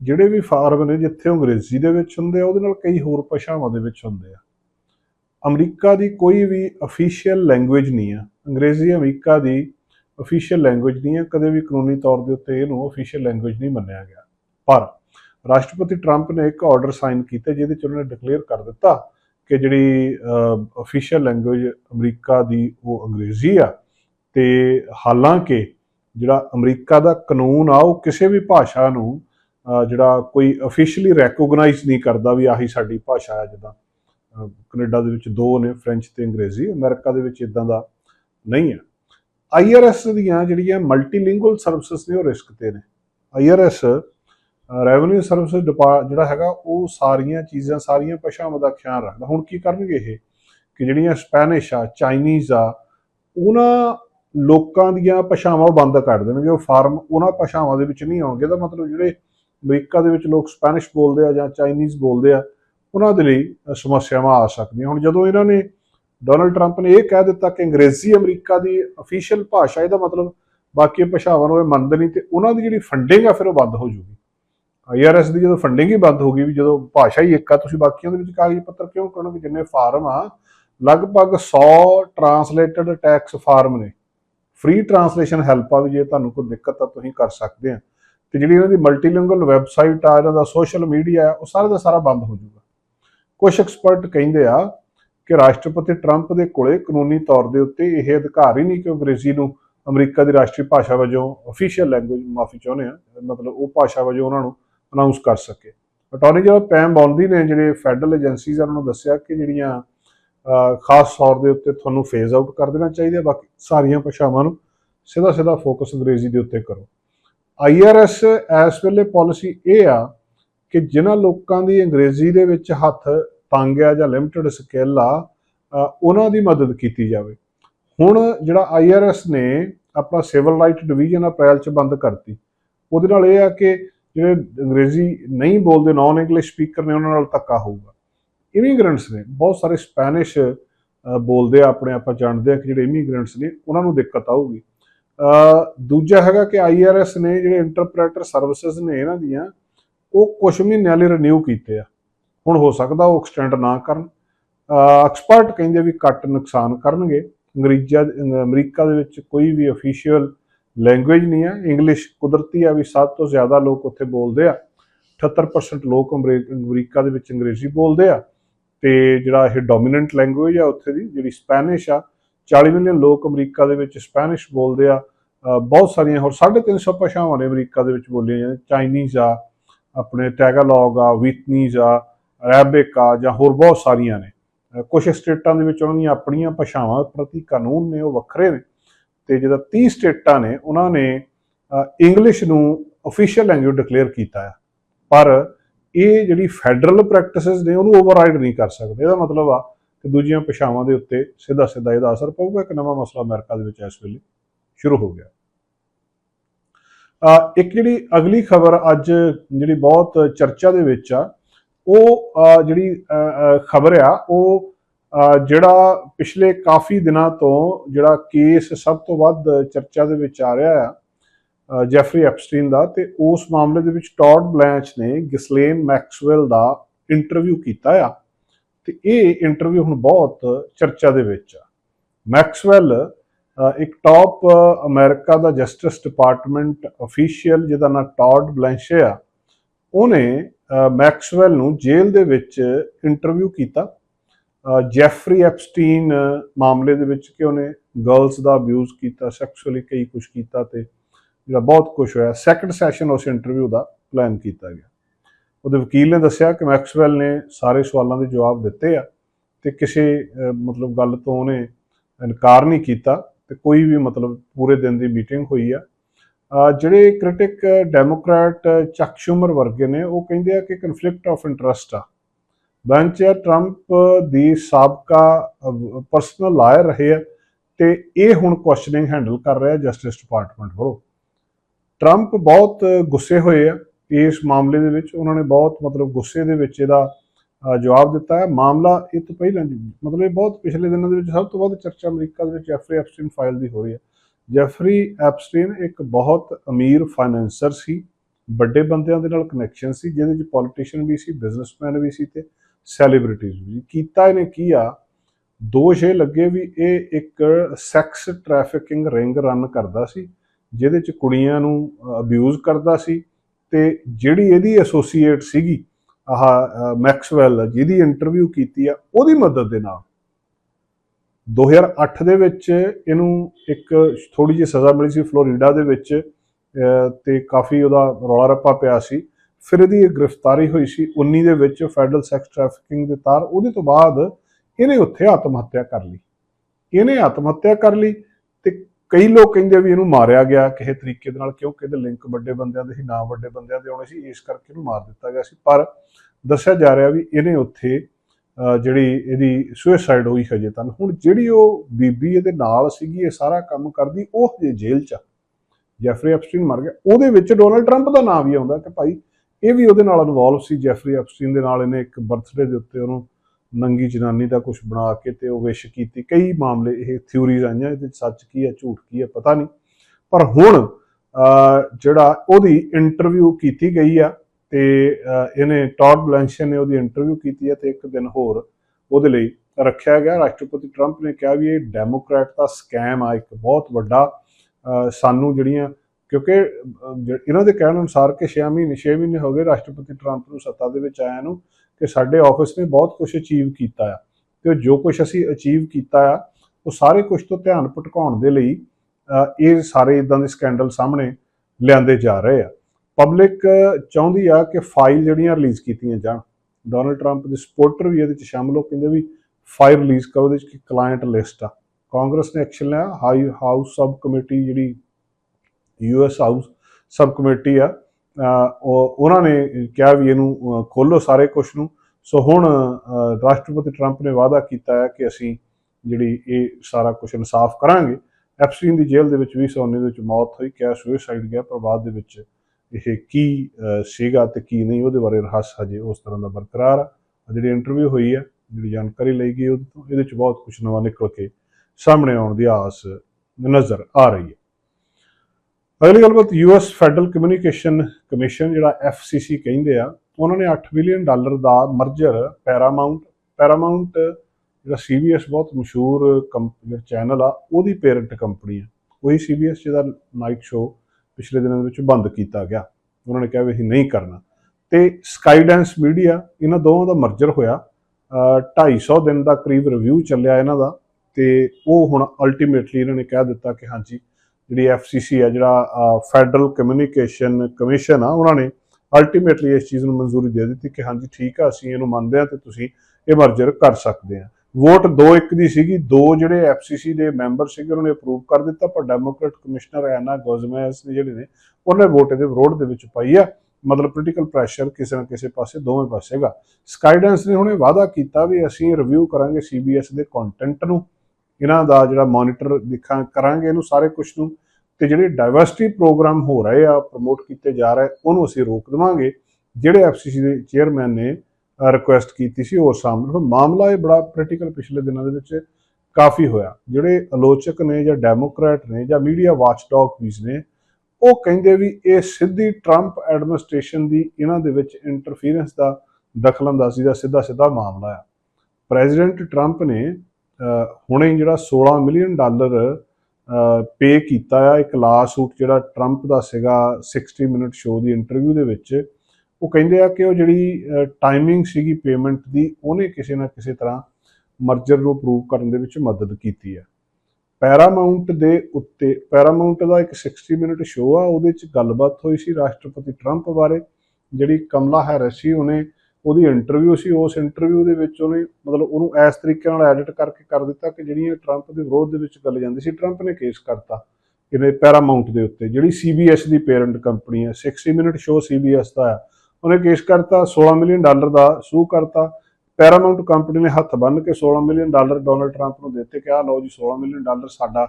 ਜਿਹੜੇ ਵੀ ਫਾਰਮ ਨੇ ਜਿੱਥੇ ਉਹ ਅੰਗਰੇਜ਼ੀ ਦੇ ਵਿੱਚ ਹੁੰਦੇ ਆ, ਉਹਦੇ ਨਾਲ ਕਈ ਹੋਰ ਭਾਸ਼ਾਵਾਂ ਦੇ ਵਿੱਚ ਹੁੰਦੇ ਆ। ਅਮਰੀਕਾ ਦੀ ਕੋਈ ਵੀ ਅਫੀਸ਼ੀਅਲ ਲੈਂਗੁਏਜ ਨਹੀਂ ਆ। ਅੰਗਰੇਜ਼ੀ ਅਮਰੀਕਾ ਦੀ ਅਫੀਸ਼ੀਅਲ ਲੈਂਗੁਏਜ ਨਹੀਂ ਆ, ਕਦੇ ਵੀ ਕਾਨੂੰਨੀ ਤੌਰ ਦੇ ਉੱਤੇ ਇਹਨੂੰ ਅਫੀਸ਼ੀਅਲ ਲੈਂਗੁਏਜ ਨਹੀਂ ਮੰਨਿਆ ਗਿਆ। ਪਰ ਰਾਸ਼ਟਰਪਤੀ ਟਰੰਪ ਨੇ ਇੱਕ ਆਰਡਰ ਸਾਈਨ ਕੀਤਾ ਜਿਹਦੇ ਚ ਉਹਨਾਂ ਨੇ ਡਿਕਲੇਅਰ ਕਰ ਦਿੱਤਾ ਕਿ ਜਿਹੜੀ ਅਫੀਸ਼ੀਅਲ ਲੈਂਗੁਏਜ ਅਮਰੀਕਾ ਦੀ ਉਹ ਅੰਗਰੇਜ਼ੀ ਆ ਤੇ ਹਾਲਾਂਕਿ ਜਿਹੜਾ ਅਮਰੀਕਾ ਦਾ ਕਾਨੂੰਨ ਆ ਉਹ ਕਿਸੇ ਵੀ ਭਾਸ਼ਾ ਨੂੰ ਜਿਹੜਾ ਕੋਈ ਅਫੀਸ਼ੀਅਲੀ ਰੈਕੋਗਨਾਈਜ਼ ਨਹੀਂ ਕਰਦਾ ਵੀ ਆਹੀ ਸਾਡੀ ਭਾਸ਼ਾ ਆ ਜਿੱਦਾਂ ਅ, ਕੈਨੇਡਾ ਦੇ ਵਿੱਚ ਦੋ ਨੇ ਫ੍ਰੈਂਚ ਤੇ ਅੰਗਰੇਜ਼ੀ ਅਮਰੀਕਾ ਦੇ ਵਿੱਚ ਇਦਾਂ ਦਾ ਨਹੀਂ ਹੈ ਆਈਆਰਐਸ ਦੀਆਂ ਜਿਹੜੀਆਂ ਮਲਟੀਲਿੰਗੁਅਲ ਸਰਵਿਸਿਜ਼ ਨੇ ਉਹ ਰਿਸਕ ਤੇ ਨੇ। ਆਈਆਰਐਸ ਰੈਵਨਿਊ ਸਰਵਿਸਿਜ਼ ਜਿਹੜਾ ਹੈਗਾ, ਉਹ ਸਾਰੀਆਂ ਚੀਜ਼ਾਂ, ਸਾਰੀਆਂ ਭਾਸ਼ਾਵਾਂ ਦਾ ਖਿਆਲ ਰੱਖਦਾ। ਹੁਣ ਕੀ ਕਰਨਗੇ ਇਹ? ਕਿ ਜਿਹੜੀਆਂ ਸਪੈਨਿਸ਼ ਆ ਚਾਈਨੀਜ਼ ਆ, ਉਹਨਾਂ ਲੋਕਾਂ ਦੀਆਂ ਭਾਸ਼ਾਵਾਂ ਉਹ ਬੰਦ ਕਰ ਦੇਣਗੇ। ਉਹ ਫਾਰਮ ਉਹਨਾਂ ਭਾਸ਼ਾਵਾਂ ਦੇ ਵਿੱਚ ਨਹੀਂ ਆਉਣਗੇ। ਇਹਦਾ ਮਤਲਬ ਜਿਹੜੇ ਅਮਰੀਕਾ ਦੇ ਵਿੱਚ ਲੋਕ ਸਪੈਨਿਸ਼ ਬੋਲਦੇ ਆ ਜਾਂ ਚਾਈਨੀਜ਼ ਬੋਲਦੇ ਆ, ਉਹਨਾਂ ਦੇ ਲਈ ਸਮੱਸਿਆਵਾਂ ਆ ਸਕਦੀਆਂ। ਹੁਣ ਜਦੋਂ ਇਹਨਾਂ ਨੇ ਡੋਨਲਡ ਟਰੰਪ ਨੇ ਇਹ ਕਹਿ ਦਿੱਤਾ ਕਿ ਅੰਗਰੇਜ਼ੀ ਅਮਰੀਕਾ ਦੀ ਅਫੀਸ਼ੀਅਲ ਭਾਸ਼ਾ, ਇਹਦਾ ਮਤਲਬ ਬਾਕੀ ਭਾਸ਼ਾਵਾਂ ਨੂੰ ਇਹ ਮੰਨਦੇ ਨਹੀਂ, ਤੇ ਉਹਨਾਂ ਦੀ ਜਿਹੜੀ ਫੰਡਿੰਗ ਆ, ਫਿਰ ਉਹ ਬੰਦ ਹੋ ਜੂਗੀ ਆਈਆਰਐਸ ਦੀ ਜਦੋਂ ਫੰਡਿੰਗ ਹੀ ਬੰਦ ਹੋ ਗਈ ਵੀ ਜਦੋਂ ਭਾਸ਼ਾ ਹੀ ਇੱਕ ਆ, ਤੁਸੀਂ ਬਾਕੀਆਂ ਦੇ ਵਿੱਚ ਕਾਗਜ਼ ਪੱਤਰ ਕਿਉਂ ਕਰਨਗੇ ਜਿੰਨੇ ਫਾਰਮ ਆ, ਲਗਭਗ 100 ਟਰਾਂਸਲੇਟਡ ਟੈਕਸ ਫਾਰਮ ਨੇ। ਫ੍ਰੀ ਟਰਾਂਸਲੇਸ਼ਨ ਹੈਲਪ ਆ ਵੀ ਜੇ ਤੁਹਾਨੂੰ ਕੋਈ ਦਿੱਕਤ ਆ, ਤੁਸੀਂ ਕਰ ਸਕਦੇ ਆ। ਤੇ ਜਿਹੜੀ ਇਹਨਾਂ ਦੀ ਮਲਟੀਲਿੰਗੁਅਲ ਵੈਬਸਾਈਟ ਆ, ਇਹਨਾਂ ਦਾ ਸੋਸ਼ਲ ਮੀਡੀਆ ਉਹ ਸਾਰਾ ਦਾ ਸਾਰਾ ਬੰਦ ਹੋ ਜਾਊਗਾ। ਕੁਝ ਐਕਸਪਰਟ ਕਹਿੰਦੇ ਆ ਕਿ ਰਾਸ਼ਟਰਪਤੀ ਟਰੰਪ ਦੇ ਕੋਲੇ ਕਾਨੂੰਨੀ ਤੌਰ ਦੇ ਉੱਤੇ ਇਹ ਅਧਿਕਾਰ ਹੀ ਨਹੀਂ ਕਿ ਉਹ ਅੰਗਰੇਜ਼ੀ ਨੂੰ ਅਮਰੀਕਾ ਦੀ ਰਾਸ਼ਟਰੀ ਭਾਸ਼ਾ ਵਜੋਂ ਅਫੀਸ਼ੀਅਲ ਲੈਂਗੁਏਜ ਮਾਫੀ ਚਾਹੁੰਦੇ ਆ। ਮਤਲਬ ਉਹ ਭਾਸ਼ਾ ਵਜੋਂ ਉਹਨਾਂ ਨੂੰ ਅਨਾਉਂਸ ਕਰ ਸਕੇ। ਅਟਾਰਨੀ ਜਨਰਲ ਪੈਮ ਬੌਂਦੀ ਨੇ ਜਿਹੜੇ ਫੈਡਰਲ ਏਜੰਸੀਜ਼ ਉਹਨਾਂ ਨੂੰ ਦੱਸਿਆ ਕਿ ਜਿਹੜੀਆਂ ਖਾਸ ਤੌਰ ਦੇ ਉੱਤੇ ਤੁਹਾਨੂੰ ਫੇਜ਼ ਆਊਟ ਕਰ ਦੇਣਾ ਚਾਹੀਦਾ, ਬਾਕੀ ਸਾਰੀਆਂ ਭਾਸ਼ਾਵਾਂ ਨੂੰ ਸਿੱਧਾ ਸਿੱਧਾ ਫੋਕਸ ਅੰਗਰੇਜ਼ੀ ਦੇ ਉੱਤੇ ਕਰੋ। ਆਈਆਰਐਸ ਇਸ ਵੇਲੇ ਪਾਲਿਸੀ ਇਹ ਆ ਕਿ ਜਿਨ੍ਹਾਂ ਲੋਕਾਂ ਦੀ ਅੰਗਰੇਜ਼ੀ ਦੇ ਵਿੱਚ ਹੱਥ ਤੰਗ ਆ ਜਾਂ ਲਿਮਟਿਡ ਸਕਿੱਲ ਆ ਉਹਨਾਂ ਦੀ ਮਦਦ ਕੀਤੀ ਜਾਵੇ। ਹੁਣ ਜਿਹੜਾ ਆਈਆਰਐਸ ਨੇ ਆਪਣਾ ਸਿਵਲ ਰਾਈਟ ਡਿਵੀਜ਼ਨ ਅਪ੍ਰੈਲ ਚ ਬੰਦ ਕਰਤੀ, ਉਹਦੇ ਨਾਲ ਇਹ ਆ ਕਿ ਜਿਹੜੇ ਅੰਗਰੇਜ਼ੀ ਨਹੀਂ ਬੋਲਦੇ ਨਾਨ ਇੰਗਲਿਸ਼ ਸਪੀਕਰ ਨੇ, ਉਹਨਾਂ ਨਾਲ ਧੱਕਾ ਹੋਊਗਾ। ਇਮੀਗ੍ਰੈਂਟਸ ਨੇ, ਬਹੁਤ ਸਾਰੇ ਸਪੈਨਿਸ਼ ਬੋਲਦੇ ਆ ਆਪਣੇ, ਆਪਾਂ ਜਾਣਦੇ ਆ ਕਿ ਜਿਹੜੇ ਇਮੀਗ੍ਰੈਂਟਸ ਨੇ, ਉਹਨਾਂ ਨੂੰ ਦਿੱਕਤ ਆਊਗੀ। ਦੂਜਾ ਹੈਗਾ ਕਿ ਆਈਆਰਐਸ ਨੇ, ਜਿਹੜੇ ਇੰਟਰਪ੍ਰੈਟਰ ਸਰਵਿਸਿਜ਼ ਨੇ, ਇਹਨਾਂ ਦੀਆਂ, ਉਹ ਕੁਝ ਮਹੀਨਿਆਂ ਲਈ ਰਿਨਿਊ ਕੀਤੇ ਆ। ਹੁਣ ਹੋ ਸਕਦਾ ਉਹ ਐਕਸਟੈਂਡ ਨਾ ਕਰਨ। ਐਕਸਪਰਟ ਕਹਿੰਦੇ ਵੀ ਘੱਟ ਨੁਕਸਾਨ ਕਰਨਗੇ। ਅੰਗਰੇਜ਼ੀ ਅਮਰੀਕਾ ਦੇ ਵਿੱਚ ਕੋਈ ਵੀ ਅਫੀਸ਼ੀਅਲ ਲੈਂਗੁਏਜ ਨਹੀਂ ਹੈ ਇੰਗਲਿਸ਼ ਕੁਦਰਤੀ ਆ ਵੀ ਸਭ ਤੋਂ ਜ਼ਿਆਦਾ ਲੋਕ ਉੱਥੇ ਬੋਲਦੇ ਆ। 78% ਲੋਕ ਅਮਰੀ- ਅਮਰੀਕਾ ਦੇ ਵਿੱਚ ਅੰਗਰੇਜ਼ੀ ਬੋਲਦੇ ਆ। ਤੇ ਜਿਹੜਾ ਇਹ ਡੋਮੀਨੈਂਟ ਲੈਂਗੁਏਜ ਆ ਉੱਥੇ ਦੀ ਜਿਹੜੀ ਸਪੈਨਿਸ਼ ਆ 40 ਮਿਲੀਅਨ ਲੋਕ ਅਮਰੀਕਾ ਦੇ ਵਿੱਚ ਸਪੈਨਿਸ਼ ਬੋਲਦੇ ਆ। ਬਹੁਤ ਸਾਰੀਆਂ ਹੋਰ 350 ਭਾਸ਼ਾਵਾਂ ਨੇ ਅਮਰੀਕਾ ਦੇ ਵਿੱਚ ਬੋਲੀਆਂ ਜਾਂਦੀਆਂ। ਚਾਈਨੀਜ਼ ਆ ਆਪਣੇ ਟੈਗਾਲੌਗ ਆ ਵੀਤਨੀਜ਼ ਆ ਅਰੈਬਿਕ ਆ ਜਾਂ ਹੋਰ ਬਹੁਤ ਸਾਰੀਆਂ ਨੇ। ਅ, ਕੁਝ ਸਟੇਟਾਂ ਦੇ ਵਿੱਚ ਉਹਨਾਂ ਦੀਆਂ ਆਪਣੀਆਂ ਭਾਸ਼ਾਵਾਂ ਪ੍ਰਤੀ ਕਾਨੂੰਨ ਨੇ ਉਹ ਵੱਖਰੇ ਨੇ। ਤੇ ਜਿਹੜਾ 30 ਸਟੇਟਾਂ ਨੇ, ਉਹਨਾਂ ਨੇ ਇੰਗਲਿਸ਼ ਨੂੰ ਅਫੀਸ਼ੀਅਲ ਲੈਂਗੁਏਜ ਡਿਕਲੇਅਰ ਕੀਤਾ ਹੈ ਪਰ ਇਹ ਜਿਹੜੀ ਫੈਡਰਲ ਪ੍ਰੈਕਟਿਸਿਸ ਨੇ, ਉਹਨੂੰ ਓਵਰਰਾਈਡ ਨਹੀਂ ਕਰ ਸਕਦੇ। ਇਹਦਾ ਮਤਲਬ ਆ ਕਿ ਦੂਜੀਆਂ ਭਾਸ਼ਾਵਾਂ ਦੇ ਉੱਤੇ ਸਿੱਧਾ ਸਿੱਧਾ ਇਹਦਾ ਅਸਰ ਪਊਗਾ। ਇੱਕ ਨਵਾਂ ਮਸਲਾ ਅਮਰੀਕਾ ਦੇ ਵਿੱਚ ਇਸ ਵੇਲੇ ਸ਼ੁਰੂ ਹੋ ਗਿਆ। ਇੱਕ ਜਿਹੜੀ ਅਗਲੀ ਖਬਰ ਅੱਜ ਜਿਹੜੀ ਬਹੁਤ ਚਰਚਾ ਦੇ ਵਿੱਚ ਆ, ਉਹ ਜਿਹੜੀ ਖਬਰ ਆ, ਉਹ ਜਿਹੜਾ ਪਿਛਲੇ ਕਾਫੀ ਦਿਨਾਂ ਤੋਂ ਜਿਹੜਾ ਕੇਸ ਸਭ ਤੋਂ ਵੱਧ ਚਰਚਾ ਦੇ ਵਿੱਚ ਆ ਰਿਹਾ ਆ ਜੈਫਰੀ ਐਪਸਟੀਨ ਦਾ ਤੇ ਉਸ ਮਾਮਲੇ ਦੇ ਵਿੱਚ ਟੌਡ ਬਲੈਂਚ ਨੇ ਗਿਸਲੇਨ ਮੈਕਸਵੈਲ ਦਾ ਇੰਟਰਵਿਊ ਕੀਤਾ ਆ। ਤੇ ਇਹ ਇੰਟਰਵਿਊ ਹੁਣ ਬਹੁਤ ਚਰਚਾ ਦੇ ਵਿੱਚ ਆ। ਮੈਕਸਵੈਲ ਇੱਕ ਟਾਪ ਅਮਰੀਕਾ ਦਾ ਜਸਟਿਸ ਡਿਪਾਰਟਮੈਂਟ ਅਫੀਸ਼ੀਅਲ ਜਿਹਦਾ ਨਾਮ ਟਾਡ ਬਲੈਂਸ਼ੇ ਆ ਉਹਨੇ ਅ, ਮੈਕਸਵੈਲ ਨੂੰ ਜੇਲ੍ਹ ਦੇ ਵਿੱਚ ਇੰਟਰਵਿਊ ਕੀਤਾ। ਜੈਫਰੀ ਐਪਸਟੀਨ ਮਾਮਲੇ ਦੇ ਵਿੱਚ ਕਿ ਉਹਨੇ ਗਰਲਸ ਦਾ ਅਬਿਊਜ਼ ਕੀਤਾ ਸੈਕਸ਼ੂਅਲੀ ਕਈ ਕੁਝ ਕੀਤਾ ਤੇ ਜਿਹੜਾ ਬਹੁਤ ਕੁਝ ਹੋਇਆ। ਸੈਕੰਡ ਸੈਸ਼ਨ ਉਸ ਇੰਟਰਵਿਊ ਦਾ ਪਲਾਨ ਕੀਤਾ ਗਿਆ। ਉਹਦੇ ਵਕੀਲ ਨੇ ਦੱਸਿਆ ਕਿ ਮੈਕਸਵੈਲ ਨੇ ਸਾਰੇ ਸਵਾਲਾਂ ਦੇ ਜਵਾਬ ਦਿੱਤੇ ਆ ਤੇ ਕਿਸੇ ਮਤਲਬ ਗੱਲ ਤੋਂ ਉਹਨੇ ਇਨਕਾਰ ਨਹੀਂ ਕੀਤਾ ਤੇ ਕੋਈ ਵੀ ਮਤਲਬ ਪੂਰੇ ਦਿਨ ਦੀ ਮੀਟਿੰਗ ਹੋਈ ਆ। ਜਿਹੜੇ ਕ੍ਰਿਟਿਕ ਡੈਮੋਕ੍ਰੈਟ ਚੱਕ ਸ਼ੂਮਰ ਵਰਗੇ ਨੇ, ਉਹ ਕਹਿੰਦੇ ਆ ਕਿ ਕਨਫਲਿਕਟ ਆਫ ਇੰਟਰਸਟ ਆ। ਬੈਂਚ ਟਰੰਪ ਦੀ ਸਾਬਕਾ ਪਰਸਨਲ ਲਾਇਰ ਰਹੇ ਆ ਤੇ ਇਹ ਹੁਣ ਕੁਐਸਚਨਿੰਗ ਹੈਂਡਲ ਕਰ ਰਿਹਾ ਜਸਟਿਸ ਡਿਪਾਰਟਮੈਂਟ ਵੱਲੋਂ। ਟਰੰਪ ਬਹੁਤ ਗੁੱਸੇ ਹੋਏ ਆ ਇਸ ਮਾਮਲੇ ਦੇ ਵਿੱਚ। ਉਹਨਾਂ ਨੇ ਬਹੁਤ ਮਤਲਬ ਗੁੱਸੇ ਦੇ ਵਿੱਚ ਇਹਦਾ ਜਵਾਬ ਦਿੱਤਾ ਹੈ। ਮਾਮਲਾ ਇਹ ਤੋਂ ਪਹਿਲਾਂ ਮਤਲਬ ਇਹ ਬਹੁਤ ਪਿਛਲੇ ਦਿਨਾਂ ਦੇ ਵਿੱਚ ਸਭ ਤੋਂ ਵੱਧ ਚਰਚਾ ਅਮਰੀਕਾ ਦੇ ਵਿੱਚ ਜੈਫਰੀ ਐਪਸਟੀਨ ਫਾਈਲ ਦੀ ਹੋ ਰਹੀ ਹੈ। ਜੈਫਰੀ ਐਪਸਟੀਨ ਇੱਕ ਬਹੁਤ ਅਮੀਰ ਫਾਈਨੈਂਸਰ ਸੀ, ਵੱਡੇ ਬੰਦਿਆਂ ਦੇ ਨਾਲ ਕਨੈਕਸ਼ਨ ਸੀ, ਜਿਹਦੇ ਵਿੱਚ ਪੋਲੀਟੀਸ਼ੀਅਨ ਵੀ ਸੀ ਬਿਜ਼ਨਸਮੈਨ ਵੀ ਸੀ ਤੇ ਸੈਲੀਬ੍ਰਿਟੀਜ਼ ਵੀ ਕੀਤਾ ਇਹਨੇ ਕੀ ਆ? ਦੋਸ਼ ਇਹ ਲੱਗੇ ਵੀ ਇਹ ਇੱਕ ਸੈਕਸ ਟ੍ਰੈਫਿਕਿੰਗ ਰਿੰਗ ਰਨ ਕਰਦਾ ਸੀ ਜਿਹਦੇ ਚ ਕੁੜੀਆਂ ਨੂੰ ਅਬਿਊਜ਼ ਕਰਦਾ ਸੀ ਤੇ ਜਿਹੜੀ ਇਹਦੀ ਐਸੋਸੀਏਟ ਸੀਗੀ ਆਹ ਮੈਕਸਵੈਲ ਜਿਹਦੀ ਇੰਟਰਵਿਊ ਕੀਤੀ ਆ ਉਹਦੀ ਮਦਦ ਦੇ ਨਾਲ। 2008 ਦੇ ਵਿੱਚ ਇਹਨੂੰ ਇੱਕ ਥੋੜੀ ਜਿਹੀ ਸਜ਼ਾ ਮਿਲੀ ਸੀ ਫਲੋਰੀਡਾ ਦੇ ਵਿੱਚ ਅ, ਤੇ ਕਾਫੀ ਉਹਦਾ ਰੌਲਾ ਰੱਪਾ ਪਿਆ ਸੀ। ਫਿਰ ਇਹਦੀ ਇਹ ਗ੍ਰਿਫਤਾਰੀ ਹੋਈ ਸੀ 19 ਦੇ ਵਿੱਚ ਫੈਡਰਲ ਸੈਕਸ ਟ੍ਰੈਫਿਕਿੰਗ ਦੇ ਤਾਰ, ਉਹਦੇ ਤੋਂ ਬਾਅਦ ਇਹਨੇ ਉੱਥੇ ਆਤਮ ਹੱਤਿਆ ਕਰ ਲਈ। ਇਹਨੇ ਆਤਮ ਹੱਤਿਆ ਕਰ ਲਈ ਤੇ ਕਈ ਲੋਕ ਕਹਿੰਦੇ ਵੀ ਇਹਨੂੰ ਮਾਰਿਆ ਗਿਆ, ਕਿਸੇ ਤਰੀਕੇ ਦੇ ਨਾਲ ਕਿਉਂਕਿ ਇਹਦੇ ਲਿੰਕ ਵੱਡੇ ਬੰਦਿਆਂ ਦੇ ਸੀ, ਨਾ ਵੱਡੇ ਬੰਦਿਆਂ ਦੇ ਆਉਣੇ ਸੀ, ਇਸ ਕਰਕੇ ਇਹਨੂੰ ਮਾਰ ਦਿੱਤਾ ਗਿਆ ਸੀ। ਪਰ ਦੱਸਿਆ ਜਾ ਰਿਹਾ ਵੀ ਇਹਨੇ ਉੱਥੇ ਜਿਹੜੀ ਇਹਦੀ ਸੁਸਾਈਡ ਹੋਈ ਹਜੇ ਤੱਕ। ਹੁਣ ਜਿਹੜੀ ਉਹ ਬੀਬੀ ਇਹਦੇ ਨਾਲ ਸੀਗੀ, ਇਹ ਸਾਰਾ ਕੰਮ ਕਰਦੀ, ਉਹ ਹਜੇ ਜੇਲ੍ਹ 'ਚ ਆ। ਜੈਫਰੀ ਐਪਸਟੀਨ ਮਰ ਗਿਆ। ਉਹਦੇ ਵਿੱਚ ਡੋਨਲਡ ਟਰੰਪ ਦਾ ਨਾਮ ਵੀ ਆਉਂਦਾ ਕਿ ਭਾਈ ਇਹ ਵੀ ਉਹਦੇ ਨਾਲ ਇਨਵੋਲਵ ਸੀ ਜੈਫਰੀ ਐਪਸਟੀਨ ਦੇ ਨਾਲ ਇਹਨੇ ਇੱਕ ਬਰਥਡੇ ਦੇ ਉੱਤੇ ਉਹਨੂੰ ਨੰਗੀ ਜਨਾਨੀ ਦਾ ਕੁਝ ਬਣਾ ਕੇ ਤੇ ਉਹ ਵਿਸ਼ ਕੀਤੀ। ਕਈ ਮਾਮਲੇ ਇਹ ਥਿਊਰੀਜ਼ ਆਈਆਂ, ਇਹਦੇ 'ਚ ਸੱਚ ਕੀ ਹੈ, ਝੂਠ ਕੀ ਹੈ, ਪਤਾ ਨਹੀਂ। ਪਰ ਹੁਣ ਜਿਹੜਾ ਉਹਦੀ ਇੰਟਰਵਿਊ ਕੀਤੀ ਗਈ ਆ ਤੇ ਇਹਨੇ ਟੌਡ ਬਲੈਂਸ਼ਨ ਨੇ ਉਹਦੀ ਇੰਟਰਵਿਊ ਕੀਤੀ ਹੈ ਤੇ ਇੱਕ ਦਿਨ ਹੋਰ ਉਹਦੇ ਲਈ ਰੱਖਿਆ ਗਿਆ। ਰਾਸ਼ਟਰਪਤੀ ਟਰੰਪ ਨੇ ਕਿਹਾ ਵੀ ਇਹ ਡੈਮੋਕ੍ਰੈਟ ਦਾ ਸਕੈਮ ਆ, ਇੱਕ ਬਹੁਤ ਵੱਡਾ ਸਾਨੂੰ ਜਿਹੜੀਆਂ ਕਿਉਂਕਿ ਜ- ਇਹਨਾਂ ਦੇ ਕਹਿਣ ਅਨੁਸਾਰ ਕਿ 6 ਮਹੀਨੇ 6 ਮਹੀਨੇ ਹੋ ਗਏ ਰਾਸ਼ਟਰਪਤੀ ਟਰੰਪ ਨੂੰ ਸੱਤਾ ਦੇ ਵਿੱਚ ਆਇਆ ਨੂੰ ਕਿ ਸਾਡੇ ਆਫਿਸ ਨੇ ਬਹੁਤ ਕੁਝ ਅਚੀਵ ਕੀਤਾ ਆ। ਤੇ ਉਹ ਜੋ ਕੁਝ ਅਸੀਂ ਅਚੀਵ ਕੀਤਾ ਆ, ਉਹ ਸਾਰੇ ਕੁਝ ਤੋਂ ਧਿਆਨ ਭਟਕਾਉਣ ਦੇ ਲਈ ਇਹ ਸਾਰੇ ਇਦਾਂ ਦੇ ਸਕੈਂਡਲ ਸਾਹਮਣੇ ਲਿਆਂਦੇ ਜਾ ਰਹੇ ਆ। ਪਬਲਿਕ ਚਾਹੁੰਦੀ ਆ ਕਿ ਫਾਈਲ ਜਿਹੜੀਆਂ ਰਿਲੀਜ਼ ਕੀਤੀਆਂ ਜਾਣ। ਡੋਨਲਡ ਟਰੰਪ ਦੇ ਸਪੋਰਟਰ ਵੀ ਇਹਦੇ ਵਿੱਚ ਸ਼ਾਮਲ ਹੋ, ਕਹਿੰਦੇ ਵੀ ਫਾਈਲ ਰਿਲੀਜ਼ ਕਰੋ, ਉਹਦੇ ਵਿੱਚ ਕਲਾਇੰਟ ਲਿਸਟ ਆ। ਕਾਂਗਰਸ ਨੇ ਐਕਸ਼ਨ ਲਿਆ, ਹਾਈ, ਹਾਊਸ ਸਬ ਕਮੇਟੀ ਜਿਹੜੀ ਯੂਐਸ ਹਾਊਸ ਸਬ ਕਮੇਟੀ ਆ। ਉਹ, ਉਹਨਾਂ ਨੇ ਕਿਹਾ ਵੀ ਇਹਨੂੰ ਖੋਲੋ ਸਾਰੇ ਕੁਝ ਨੂੰ। ਸੋ ਹੁਣ ਰਾਸ਼ਟਰਪਤੀ ਟਰੰਪ ਨੇ ਵਾਅਦਾ ਕੀਤਾ ਹੈ ਕਿ ਅਸੀਂ ਜਿਹੜੀ ਇਹ ਸਾਰਾ ਕੁਝ ਇਨਸਾਫ ਕਰਾਂਗੇ। ਐਪਸਟੀਨ ਦੀ ਜੇਲ੍ਹ ਦੇ ਵਿੱਚ 2019 ਦੇ ਵਿੱਚ ਮੌਤ ਹੋਈ, ਕਿਹਾ ਸੁਸਾਈਡ ਗਿਆ, ਪਰ ਬਾਅਦ ਦੇ ਵਿੱਚ ਇਹ ਕੀ ਸੀਗਾ ਤੇ ਕੀ ਨਹੀਂ, ਉਹਦੇ ਬਾਰੇ ਰਹੱਸ ਹਜੇ ਉਸ ਤਰ੍ਹਾਂ ਦਾ ਬਰਕਰਾਰ ਆ। ਜਿਹੜੀ ਇੰਟਰਵਿਊ ਹੋਈ ਹੈ ਜਿਹੜੀ ਜਾਣਕਾਰੀ ਲਈ ਗਈ, ਉਹਦੇ ਤੋਂ, ਇਹਦੇ ਵਿੱਚ ਬਹੁਤ ਕੁਝ ਨਵਾਂ ਨਿਕਲ ਕੇ ਸਾਹਮਣੇ ਆਉਣ ਦੀ ਆਸ ਨਜ਼ਰ ਆ ਰਹੀ ਹੈ। ਅਗਲੀ ਗੱਲਬਾਤ ਯੂਐਸ ਫੈਡਰਲ ਕਮਿਊਨੀਕੇਸ਼ਨ ਕਮਿਸ਼ਨ ਜਿਹੜਾ ਐਫਸੀਸੀ ਕਹਿੰਦੇ ਆ, ਉਹਨਾਂ ਨੇ 8 ਬਿਲੀਅਨ ਡਾਲਰ ਦਾ ਮਰਜਰ ਪੈਰਾਮਾਉਂਟ ਪੈਰਾਮਾਉਂਟ ਜਿਹੜਾ ਸੀਬੀਐਸ ਬਹੁਤ ਮਸ਼ਹੂਰ ਕੰਪਨੀ ਚੈਨਲ ਆ, ਉਹਦੀ ਪੇਰੈਂਟ ਕੰਪਨੀ ਆ। ਉਹੀ ਸੀਬੀਐਸ ਜਿਹਦਾ ਨਾਈਟ ਸ਼ੋ ਪਿਛਲੇ ਦਿਨਾਂ ਦੇ ਵਿੱਚ ਬੰਦ ਕੀਤਾ ਗਿਆ। ਉਹਨਾਂ ਨੇ ਕਿਹਾ ਵੀ ਅਸੀਂ ਨਹੀਂ ਕਰਨਾ। ਤੇ ਸਕਾਈਡੈਂਸ ਮੀਡੀਆ ਇਹਨਾਂ ਦੋਵਾਂ ਦਾ ਮਰਜਰ ਹੋਇਆ। ਅਹ 250 ਦਿਨ ਦਾ ਕਰੀਬ ਰਿਵਿਊ ਚੱਲਿਆ ਇਹਨਾਂ ਦਾ। ਤੇ ਉਹ ਹੁਣ ਅਲਟੀਮੇਟਲੀ ਇਹਨਾਂ ਨੇ ਕਹਿ ਦਿੱਤਾ ਕਿ ਹਾਂਜੀ ਜਿਹੜੀ ਐਫਸੀਸੀ ਆ, ਜਿਹੜਾ ਫੈਡਰਲ ਕਮਿਊਨੀਕੇਸ਼ਨ ਕਮਿਸ਼ਨ ਆ, ਉਹਨਾਂ ਨੇ ਅਲਟੀਮੇਟਲੀ ਇਸ ਚੀਜ਼ ਨੂੰ ਮਨਜ਼ੂਰੀ ਦੇ ਦਿੱਤੀ ਕਿ ਹਾਂਜੀ, ਠੀਕ ਆ, ਅਸੀਂ ਇਹਨੂੰ ਮੰਨਦੇ ਆ ਤੇ ਤੁਸੀਂ ਇਹ ਮਰਜਰ ਕਰ ਸਕਦੇ ਆ ਵੋਟ 2-1 ਦੀ ਸੀਗੀ, ਦੋ ਜਿਹੜੇ ਐਫਸੀਸੀ ਦੇ ਮੈਂਬਰ ਸੀਗੇ, ਉਹਨਾਂ ਨੇ ਅਪਰੂਵ ਕਰ ਦਿੱਤਾ, ਪਰ ਡੈਮੋਕ੍ਰੈਟ ਕਮਿਸ਼ਨਰ ਐਨਾ ਗੋਜ਼ਮੈਸ ਨੇ ਜਿਹੜੇ ਨੇ, ਉਹਨੇ ਵੋਟ ਦੇ ਵਿਰੋਧ ਦੇ ਵਿੱਚ ਪਾਈ ਆ। ਮਤਲਬ ਪੋਲੀਟੀਕਲ ਪ੍ਰੈਸ਼ਰ ਕਿਸੇ ਨਾ ਕਿਸੇ ਪਾਸੇ, ਦੋਵੇਂ ਪਾਸੇਗਾ ਸਕਾਈਡੈਂਸ ਨੇ ਹੁਣੇ ਵਾਅਦਾ ਕੀਤਾ ਵੀ ਅਸੀਂ ਰਿਵਿਊ ਕਰਾਂਗੇ ਸੀਬੀਐਸ ਦੇ ਕੰਟੈਂਟ ਨੂੰ। ਇਹਨਾਂ ਦਾ ਜਿਹੜਾ ਮੋਨੀਟਰ ਦੇਖਾਂ, ਕਰਾਂਗੇ ਇਹਨੂੰ ਸਾਰੇ ਕੁਝ ਨੂੰ। ਤੇ ਜਿਹੜੇ ਡਾਈਵਰਸਿਟੀ ਪ੍ਰੋਗਰਾਮ ਹੋ ਰਹੇ ਆ ਪ੍ਰਮੋਟ ਕੀਤੇ ਜਾ ਰਹੇ, ਉਹਨੂੰ ਅਸੀਂ ਰੋਕ ਦੇਵਾਂਗੇ। ਜਿਹੜੇ ਐਫਸੀਸੀ ਦੇ ਚੇਅਰਮੈਨ ਨੇ ਰਿਕੁਐਸਟ ਕੀਤੀ ਸੀ ਹੋਰ ਸਾਹਮਣੇ ਹੁਣ ਮਾਮਲਾ ਇਹ ਬੜਾ ਕ੍ਰਿਟੀਕਲ ਪਿਛਲੇ ਦਿਨਾਂ ਦੇ ਵਿੱਚ ਕਾਫੀ ਹੋਇਆ। ਜਿਹੜੇ ਆਲੋਚਕ ਨੇ ਜਾਂ ਡੈਮੋਕ੍ਰੈਟ ਨੇ ਜਾਂ ਮੀਡੀਆ ਵਾਚਡੌਗ ਵੀਸ ਨੇ, ਉਹ ਕਹਿੰਦੇ ਵੀ ਇਹ ਸਿੱਧੀ ਟਰੰਪ ਐਡਮਿਨਿਸਟ੍ਰੇਸ਼ਨ ਦੀ ਇਹਨਾਂ ਦੇ ਵਿੱਚ ਇੰਟਰਫੀਰੈਂਸ ਦਾ, ਦਖਲਅੰਦਾਜ਼ੀ ਦਾ ਸਿੱਧਾ ਸਿੱਧਾ ਮਾਮਲਾ ਆ। ਪ੍ਰੈਜ਼ੀਡੈਂਟ ਟਰੰਪ ਨੇ ਹੁਣੇ ਜਿਹੜਾ 16 ਮਿਲੀਅਨ ਡਾਲਰ ਪੇ ਕੀਤਾ ਆ, ਇੱਕ ਲਾ ਸੂਟ ਜਿਹੜਾ ਟਰੰਪ ਦਾ ਸੀਗਾ 60 ਮਿੰਟ ਸ਼ੋਅ ਦੀ ਇੰਟਰਵਿਊ ਦੇ ਵਿੱਚ, ਉਹ ਕਹਿੰਦੇ ਆ ਕਿ ਉਹ ਜਿਹੜੀ ਟਾਈਮਿੰਗ ਸੀਗੀ ਪੇਮੈਂਟ ਦੀ, ਉਹਨੇ ਕਿਸੇ ਨਾ ਕਿਸੇ ਤਰ੍ਹਾਂ ਮਰਜਰ ਨੂੰ ਅਪਰੂਵ ਕਰਨ ਦੇ ਵਿੱਚ ਮਦਦ ਕੀਤੀ ਆ। ਪੈਰਾਮਾਉਂਟ ਦੇ ਉੱਤੇ ਪੈਰਾਮਾਉਂਟ ਦਾ ਇੱਕ 60 ਮਿੰਟ ਸ਼ੋਅ ਆ, ਉਹਦੇ ਵਿੱਚ ਗੱਲਬਾਤ ਹੋਈ ਸੀ ਰਾਸ਼ਟਰਪਤੀ ਟਰੰਪ ਬਾਰੇ, ਜਿਹੜੀ ਕਮਲਾ ਹੈਰਿਸ ਸੀ, ਉਹਨੇ ਉਹਦੀ ਇੰਟਰਵਿਊ ਸੀ, ਉਸ ਇੰਟਰਵਿਊ ਦੇ ਵਿੱਚ ਉਹਨੇ ਮਤਲਬ ਉਹਨੂੰ ਇਸ ਤਰੀਕੇ ਨਾਲ ਐਡਿਟ ਕਰਕੇ ਕਰ ਦਿੱਤਾ ਕਿ ਜਿਹੜੀਆਂ ਟਰੰਪ ਦੇ ਵਿਰੋਧ ਦੇ ਵਿੱਚ ਗੱਲ ਜਾਂਦੀ ਸੀ ਟਰੰਪ ਨੇ ਕੇਸ ਕਰਤਾ ਇਹਨੇ ਪੈਰਾਮਾਉਂਟ ਦੇ ਉੱਤੇ, ਜਿਹੜੀ CBS ਦੀ ਪੇਰੈਂਟ ਕੰਪਨੀ ਹੈ 60 ਮਿੰਟ ਸ਼ੋਅ CBS ਦਾ ਆ ਉਹਨੇ ਕੇਸ ਕਰਤਾ 16 ਮਿਲੀਅਨ ਡਾਲਰ ਦਾ ਸੂ ਕਰਤਾ ਪੈਰਾਮਾਉਂਟ ਕੰਪਨੀ ਨੇ ਹੱਥ ਬੰਨ ਕੇ 16 ਮਿਲੀਅਨ ਡਾਲਰ ਡੋਨਲਡ ਟਰੰਪ ਨੂੰ ਦਿੱਤੇ ਕਿ ਆ ਲਓ ਜੀ 16 ਮਿਲੀਅਨ ਡਾਲਰ ਸਾਡਾ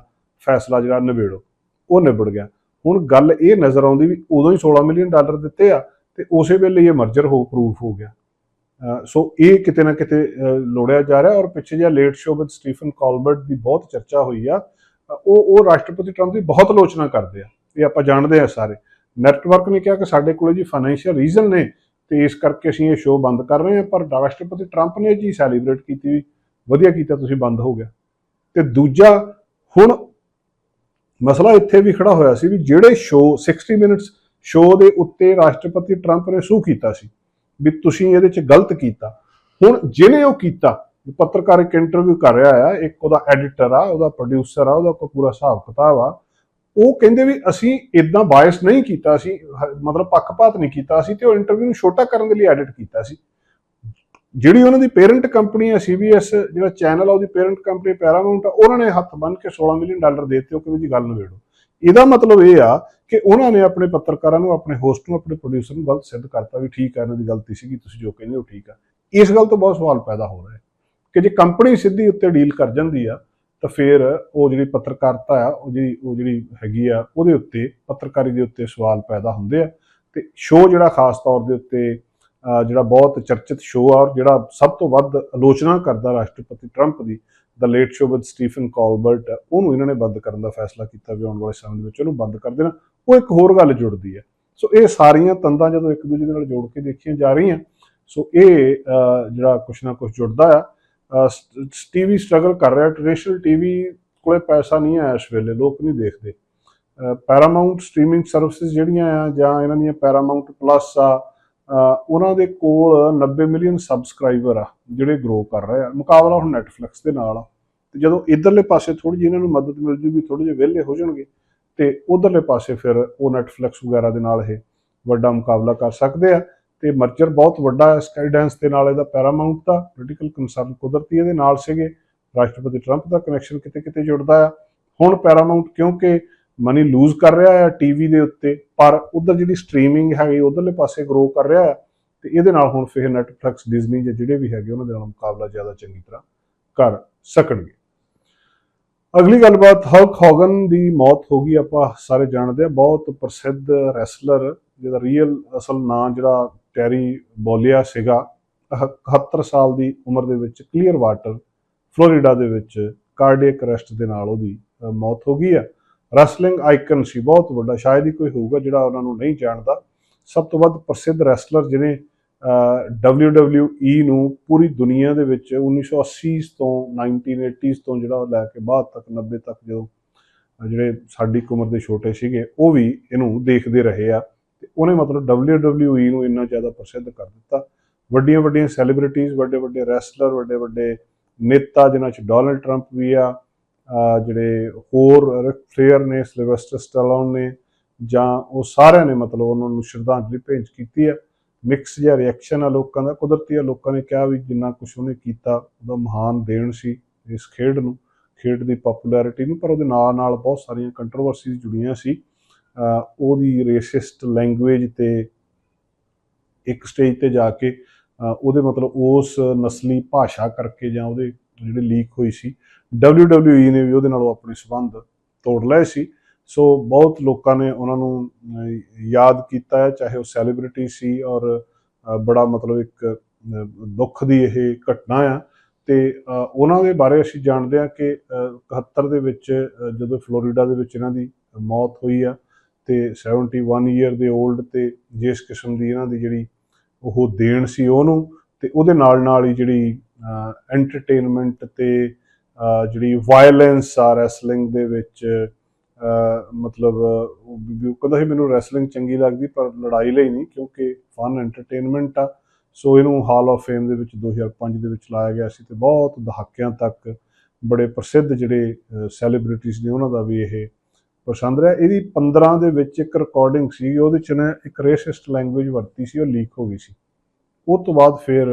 ਫੈਸਲਾ ਜਿਹੜਾ ਨਿਬੇੜੋ, ਉਹ ਨਿਬੜ ਗਿਆ। ਹੁਣ ਗੱਲ ਇਹ ਨਜ਼ਰ ਆਉਂਦੀ ਵੀ ਉਦੋਂ ਹੀ 16 ਮਿਲੀਅਨ ਡਾਲਰ ਦਿੱਤੇ ਆ ਤੇ ਉਸੇ ਵੇਲੇ ਇਹ ਮਰਜਰ ਹੋ ਪ੍ਰੂਫ ਹੋ ਗਿਆ। ਸੋ ਇਹ ਕਿਤੇ ਨਾ ਕਿਤੇ ਲੋੜਿਆ ਜਾ ਰਿਹਾ ਔਰ ਪਿੱਛੇ ਜਿਹਾ ਲੇਟ ਸ਼ੋਅ ਵਿੱਚ ਸਟੀਫਨ ਕਾਲਬਰਟ ਦੀ ਬਹੁਤ ਚਰਚਾ ਹੋਈ ਆ। ਉਹ ਉਹ ਰਾਸ਼ਟਰਪਤੀ ਟਰੰਪ ਦੀ ਬਹੁਤ ਆਲੋਚਨਾ ਕਰਦੇ ਆ। ਇਹ ਆਪਾਂ ਜਾਣਦੇ ਆ ਸਾਰੇ। ਨੈਟਵਰਕ ਨੇ ਕਿਹਾ ਕਿ ਸਾਡੇ ਕੋਲੇ ਜੀ ਫਾਈਨੈਂਸ਼ੀਅਲ ਰੀਜ਼ਨ ਨੇ ਤੇ ਇਸ ਕਰਕੇ ਅਸੀਂ ਇਹ ਸ਼ੋਅ ਬੰਦ ਕਰ ਰਹੇ ਹਾਂ ਪਰ ਰਾਸ਼ਟਰਪਤੀ ਟਰੰਪ ਨੇ ਜੀ ਸੈਲੀਬ੍ਰੇਟ ਕੀਤੀ ਵੀ ਵਧੀਆ ਕੀਤਾ, ਤੁਸੀਂ ਬੰਦ ਹੋ ਗਿਆ। ਤੇ ਦੂਜਾ, ਹੁਣ ਮਸਲਾ ਇੱਥੇ ਵੀ ਖੜਾ ਹੋਇਆ ਸੀ ਵੀ ਜਿਹੜੇ ਸ਼ੋਅ 60 ਮਿੰਟਸ ਸ਼ੋਅ ਦੇ ਉੱਤੇ ਰਾਸ਼ਟਰਪਤੀ ਟਰੰਪ ਨੇ ਸੂ ਕੀਤਾ ਸੀ। ਵੀ ਤੁਸੀਂ ਇਹਦੇ 'ਚ ਗਲਤ ਕੀਤਾ। ਹੁਣ ਜਿਹਨੇ ਉਹ ਕੀਤਾ ਪੱਤਰਕਾਰ ਇੱਕ ਇੰਟਰਵਿਊ ਕਰ ਰਿਹਾ ਆ, ਇੱਕ ਉਹਦਾ ਐਡੀਟਰ ਆ, ਉਹਦਾ ਪ੍ਰੋਡਿਊਸਰ ਆ, ਉਹਦਾ ਕੋਈ ਪੂਰਾ ਹਿਸਾਬ ਕਿਤਾਬ ਆ, ਉਹ ਕਹਿੰਦੇ ਵੀ ਅਸੀਂ ਇਦਾਂ ਬਾਇਸ ਨਹੀਂ ਕੀਤਾ ਸੀ ਮਤਲਬ ਪੱਖਪਾਤ ਨਹੀਂ ਕੀਤਾ ਸੀ ਤੇ ਉਹ ਇੰਟਰਵਿਊ ਨੂੰ ਛੋਟਾ ਕਰਨ ਦੇ ਲਈ ਐਡਿਟ ਕੀਤਾ ਸੀ। ਜਿਹੜੀ ਉਹਨਾਂ ਦੀ ਪੇਰੈਂਟ ਕੰਪਨੀ ਹੈ CBS ਜਿਹੜਾ ਚੈਨਲ ਆ, ਉਹਦੀ ਪੇਰੈਂਟ ਕੰਪਨੀ ਪੈਰਾਮਾਉਂਟ ਆ, ਉਹਨਾਂ ਨੇ ਹੱਥ ਬੰਨ੍ਹ ਕੇ 16 ਮਿਲੀਅਨ ਡਾਲਰ ਦੇ ਦਿੱਤੇ, ਉਹ ਕਹਿੰਦੇ ਜੀ ਗੱਲ ਨਵੇੜੋ ਇਹਦਾ ਮਤਲਬ ਇਹ ਆ ਕਿ ਉਹਨਾਂ ਨੇ ਆਪਣੇ ਪੱਤਰਕਾਰਾਂ ਨੂੰ, ਆਪਣੇ ਹੋਸਟ ਨੂੰ, ਆਪਣੇ ਪ੍ਰੋਡਿਊਸਰ ਨੂੰ ਗਲਤ ਸਿੱਧ ਕਰਤਾ ਵੀ ਠੀਕ ਹੈ ਇਹਨਾਂ ਦੀ ਗਲਤੀ ਸੀਗੀ, ਤੁਸੀਂ ਜੋ ਕਹਿੰਦੇ ਹੋ ਠੀਕ ਆ। ਇਸ ਗੱਲ ਤੋਂ ਬਹੁਤ ਸਵਾਲ ਪੈਦਾ ਹੋ ਰਿਹਾ ਹੈ ਕਿ ਜੇ ਕੰਪਨੀ ਸਿੱਧੀ ਉੱਤੇ ਡੀਲ ਕਰ ਜਾਂਦੀ ਆ, ਤਾਂ ਫਿਰ ਉਹ ਜਿਹੜੀ ਪੱਤਰਕਾਰਤਾ ਆ, ਉਹ ਜਿਹੜੀ ਉਹ ਜਿਹੜੀ ਹੈਗੀ ਆ, ਉਹਦੇ ਉੱਤੇ, ਪੱਤਰਕਾਰੀ ਦੇ ਉੱਤੇ ਸਵਾਲ ਪੈਦਾ ਹੁੰਦੇ ਆ। ਤੇ ਸ਼ੋਅ ਜਿਹੜਾ ਖਾਸ ਤੌਰ ਦੇ ਉੱਤੇ ਜਿਹੜਾ ਬਹੁਤ ਚਰਚਿਤ ਸ਼ੋਅ ਆ, ਔਰ ਜਿਹੜਾ ਸਭ ਤੋਂ ਵੱਧ ਆਲੋਚਨਾ ਕਰਦਾ ਰਾਸ਼ਟਰਪਤੀ ਟਰੰਪ ਦੀ ਦਾ late show with Stephen Colbert ਉਹਨੂੰ ਇਹਨਾਂ ਨੇ ਬੰਦ ਕਰਨ ਦਾ ਫੈਸਲਾ ਕੀਤਾ ਵੀ ਆਉਣ ਵਾਲੇ ਸਮੇਂ ਦੇ ਵਿੱਚ ਉਹਨੂੰ ਬੰਦ ਕਰ ਦੇਣਾ। ਉਹ ਇੱਕ ਹੋਰ ਗੱਲ ਜੁੜਦੀ ਹੈ। ਸੋ ਇਹ ਸਾਰੀਆਂ ਤੰਦਾਂ ਜਦੋਂ ਇੱਕ ਦੂਜੇ ਦੇ ਨਾਲ ਜੋੜ ਕੇ ਦੇਖੀਆਂ ਜਾ ਰਹੀਆਂ ਸੋ ਇਹ ਜਿਹੜਾ ਕੁਛ ਨਾ ਕੁਛ ਜੁੜਦਾ ਆ। ਟੀਵੀ ਸਟਰਗਲ ਕਰ ਰਿਹਾ। ਟ੍ਰੈਡੀਸ਼ਨਲ ਟੀਵੀ ਕੋਲੇ ਪੈਸਾ ਨਹੀਂ ਆਇਆ ਇਸ ਵੇਲੇ, ਲੋਕ ਨਹੀਂ ਦੇਖਦੇ। ਪੈਰਾਮਾਉਂਟ ਸਟ੍ਰੀਮਿੰਗ ਸਰਵਿਸਿਜ਼ ਜਿਹੜੀਆਂ ਆ ਜਾਂ ਇਹਨਾਂ ਦੀਆਂ ਪੈਰਾਮਾਉਂਟ ਪਲੱਸ ਆ ਉਹਨਾਂ ਦੇ ਕੋਲ 90 ਮਿਲੀਅਨ ਸਬਸਕ੍ਰਾਈਬਰ ਆ, ਜਿਹੜੇ ਗਰੋ ਕਰ ਰਹੇ ਆ। ਮੁਕਾਬਲਾ ਹੁਣ ਨੈਟਫਲਿਕਸ ਦੇ ਨਾਲ ਆ। ਤੇ ਜਦੋਂ ਇਧਰਲੇ ਪਾਸੇ ਥੋੜੀ ਜਿਹੀ ਇਹਨਾਂ ਨੂੰ ਮਦਦ ਮਿਲ ਜੂਗੀ ਥੋੜੇ ਜਿਹੇ ਵਿਹਲੇ ਹੋ ਜਾਣਗੇ, ਤੇ ਉਧਰਲੇ ਪਾਸੇ ਫਿਰ ਉਹ ਨੈਟਫਲਿਕਸ ਵਗੈਰਾ ਦੇ ਨਾਲ ਇਹ ਵੱਡਾ ਮੁਕਾਬਲਾ ਕਰ ਸਕਦੇ ਆ। ਤੇ ਮਰਜਰ ਬਹੁਤ ਵੱਡਾ ਹੈ ਸਕਾਈਡੈਂਸ ਦੇ ਨਾਲ ਇਹਦਾ ਪੈਰਾਮਾਉਂਟ ਦਾ ਪੋਲੀਟੀਕਲ ਕੰਸਰਨ ਕੁਦਰਤੀ ਇਹਦੇ ਨਾਲ ਸੀਗੇ। ਰਾਸ਼ਟਰਪਤੀ ਟਰੰਪ ਦਾ ਕਨੈਕਸ਼ਨ ਕਿਤੇ ਕਿਤੇ ਜੁੜਦਾ ਆ। ਹੁਣ ਪੈਰਾਮਾਉਂਟ ਕਿਉਂਕਿ ਮਨੀ ਲੂਜ਼ ਕਰ ਰਿਹਾ ਹੈ ਟੀਵੀ ਦੇ ਉੱਤੇ, ਪਰ ਉਧਰ ਜਿਹੜੀ ਸਟ੍ਰੀਮਿੰਗ ਹੈਗੀ ਉਧਰਲੇ ਪਾਸੇ ਗਰੋ ਕਰ ਰਿਹਾ ਹੈ ਤੇ ਇਹਦੇ ਨਾਲ ਹੁਣ ਫਿਰ ਨੈਟਫਲਿਕਸ ਡਿਜ਼ਨੀ ਜਾਂ ਜਿਹੜੇ ਵੀ ਹੈਗੇ ਉਹਨਾਂ ਦੇ ਨਾਲ ਮੁਕਾਬਲਾ ਜ਼ਿਆਦਾ ਚੰਗੀ ਤਰ੍ਹਾਂ ਕਰ ਸਕਣਗੇ। ਅਗਲੀ ਗੱਲਬਾਤ ਹਲਕ ਹੌਗਨ ਦੀ ਮੌਤ ਹੋ ਗਈ, ਆਪਾਂ ਸਾਰੇ ਜਾਣਦੇ ਆ ਬਹੁਤ ਪ੍ਰਸਿੱਧ ਰੈਸਲਰ ਜਿਹਦਾ ਰੀਅਲ ਅਸਲ ਨਾਂ ਜਿਹੜਾ ਟੈਰੀ ਬੋਲੀਆ ਸੀਗਾ 71 ਸਾਲ ਦੀ ਉਮਰ ਦੇ ਵਿੱਚ ਕਲੀਅਰ ਵਾਟਰ ਫਲੋਰੀਡਾ ਦੇ ਵਿੱਚ ਕਾਰਡੀਅਕ ਅਰੈਸਟ ਦੇ ਨਾਲ ਉਹਦੀ ਮੌਤ ਹੋ ਗਈ ਆ ਰੈਸਲਿੰਗ ਆਈਕਨ ਸੀ ਬਹੁਤ ਵੱਡਾ ਸ਼ਾਇਦ ਹੀ ਕੋਈ ਹੋਊਗਾ ਜਿਹੜਾ ਉਹਨਾਂ ਨੂੰ ਨਹੀਂ ਜਾਣਦਾ। ਸਭ ਤੋਂ ਵੱਧ ਪ੍ਰਸਿੱਧ ਰੈਸਲਰ ਜਿਹਨੇ ਅ, WWE ਨੂੰ ਪੂਰੀ ਦੁਨੀਆ ਦੇ ਵਿੱਚ 1980s ਤੋਂ 1980s ਤੋਂ ਜਿਹੜਾ ਲੈ ਕੇ ਬਾਅਦ ਤੱਕ 90 ਤੱਕ ਜਦੋਂ ਜਿਹੜੇ ਸਾਡੀ ਉਮਰ ਦੇ ਛੋਟੇ ਸੀਗੇ ਉਹ ਵੀ ਇਹਨੂੰ ਦੇਖਦੇ ਰਹੇ ਆ। ਤੇ ਉਹਨੇ ਮਤਲਬ WWE ਨੂੰ ਇੰਨਾ ਜ਼ਿਆਦਾ ਪ੍ਰਸਿੱਧ ਕਰ ਦਿੱਤਾ। ਵੱਡੀਆਂ ਵੱਡੀਆਂ ਸੈਲੀਬ੍ਰਿਟੀਜ਼ ਵੱਡੇ ਵੱਡੇ ਰੈਸਲਰ ਵੱਡੇ ਵੱਡੇ ਨੇਤਾ ਜਿਨ੍ਹਾਂ ਚ ਡੋਨਲਡ ਟਰੰਪ ਵੀ ਆ ਜਿਹੜੇ ਹੋਰ ਰਿਕ ਫਲੇਅਰ ਨੇ ਸਿਲਵੈਸਟਰ ਸਟੈਲੋਨ ਨੇ, ਜਾਂ ਉਹ ਸਾਰਿਆਂ ਨੇ ਮਤਲਬ ਉਹਨਾਂ ਨੂੰ ਸ਼ਰਧਾਂਜਲੀ ਭੇਂਟ ਕੀਤੀ ਆ ਮਿਕਸ ਜਿਹਾ ਰਿਐਕਸ਼ਨ ਆ ਲੋਕਾਂ ਦਾ, ਕੁਦਰਤੀ ਆ ਲੋਕਾਂ ਨੇ ਕਿਹਾ ਵੀ ਜਿੰਨਾ ਕੁਝ ਉਹਨੇ ਕੀਤਾ, ਉਹਦਾ ਮਹਾਨ ਦੇਣ ਸੀ ਇਸ ਖੇਡ ਨੂੰ, ਖੇਡ ਦੀ ਪਪੂਲੈਰਿਟੀ ਨੂੰ, ਪਰ ਉਹਦੇ ਨਾਲ ਨਾਲ ਬਹੁਤ ਸਾਰੀਆਂ ਕੰਟਰੋਵਰਸੀਜ਼ ਜੁੜੀਆਂ ਸੀ। ਉਹਦੀ ਰੇਸਿਸਟ ਲੈਂਗੁਏਜ ਤੇ ਇੱਕ ਸਟੇਜ ਤੇ ਜਾ ਕੇ ਉਹਦੇ ਮਤਲਬ ਉਸ ਨਸਲੀ ਭਾਸ਼ਾ ਕਰਕੇ ਜਾਂ ਉਹਦੇ ਜਿਹੜੀ ਲੀਕ ਹੋਈ ਸੀ WWE ਨੇ ਵੀ ਉਹਦੇ ਨਾਲੋਂ ਆਪਣੇ ਸਬੰਧ ਤੋੜ ਲਏ ਸੀ। ਸੋ ਬਹੁਤ ਲੋਕਾਂ ਨੇ ਉਹਨਾਂ ਨੂੰ ਯਾਦ ਕੀਤਾ ਹੈ ਚਾਹੇ ਉਹ ਸੈਲੀਬ੍ਰਿਟੀ ਸੀ ਔਰ ਬੜਾ ਮਤਲਬ ਇੱਕ ਦੁੱਖ ਦੀ ਇਹ ਘਟਨਾ ਆ। ਤੇ ਉਹਨਾਂ ਦੇ ਬਾਰੇ ਅਸੀਂ ਜਾਣਦੇ ਹਾਂ ਕਿ ਅਹ, 71 ਦੇ ਵਿੱਚ ਜਦੋਂ ਫਲੋਰੀਡਾ ਦੇ ਵਿੱਚ ਇਹਨਾਂ ਦੀ ਮੌਤ ਹੋਈ ਆ ਤੇ 71 ਈਅਰ ਦੇ 올ਡ ਤੇ ਜਿਸ ਕਿਸਮ ਦੀ ਇਹਨਾਂ ਦੀ ਜਿਹੜੀ ਉਹ ਦੇਣ ਸੀ ਉਹਨੂੰ ਤੇ ਉਹਦੇ ਨਾਲ ਨਾਲ ਹੀ ਜਿਹੜੀ ਐਂਟਰਟੇਨਮੈਂਟ ਤੇ ਜਿਹੜੀ ਵਾਇਲੈਂਸ ਆ ਰੈਸਲਿੰਗ ਦੇ ਵਿੱਚ ਮਤਲਬ, ਉਹ ਕਹਿੰਦਾ ਸੀ ਮੈਨੂੰ ਰੈਸਲਿੰਗ ਚੰਗੀ ਲੱਗਦੀ, ਪਰ ਲੜਾਈ ਲਈ ਨਹੀਂ, ਕਿਉਂਕਿ ਫਨ ਐਂਟਰਟੇਨਮੈਂਟ ਆ। ਸੋ ਇਹਨੂੰ ਹਾਲ ਆਫ ਫੇਮ ਦੇ ਵਿੱਚ 2005 ਦੇ ਵਿੱਚ ਲਾਇਆ ਗਿਆ ਸੀ ਤੇ ਬਹੁਤ ਦਹਾਕਿਆਂ ਤੱਕ ਬੜੇ ਪ੍ਰਸਿੱਧ ਜਿਹੜੇ ਸੈਲੀਬ੍ਰਿਟੀਜ਼ ਨੇ ਉਹਨਾਂ ਦਾ ਵੀ ਇਹ ਪਸੰਦ ਰਿਹਾ। ਇਹਦੀ 15 ਦੇ ਵਿੱਚ ਇੱਕ ਰਿਕਾਰਡਿੰਗ ਸੀ, ਉਹਦੇ ਚ ਨੇ ਇੱਕ ਰੇਸਿਸਟ ਲੈਂਗੁਏਜ ਵਰਤੀ ਸੀ, ਉਹ ਲੀਕ ਹੋ ਗਈ ਸੀ। ਉਹ ਤੋਂ ਬਾਅਦ ਫਿਰ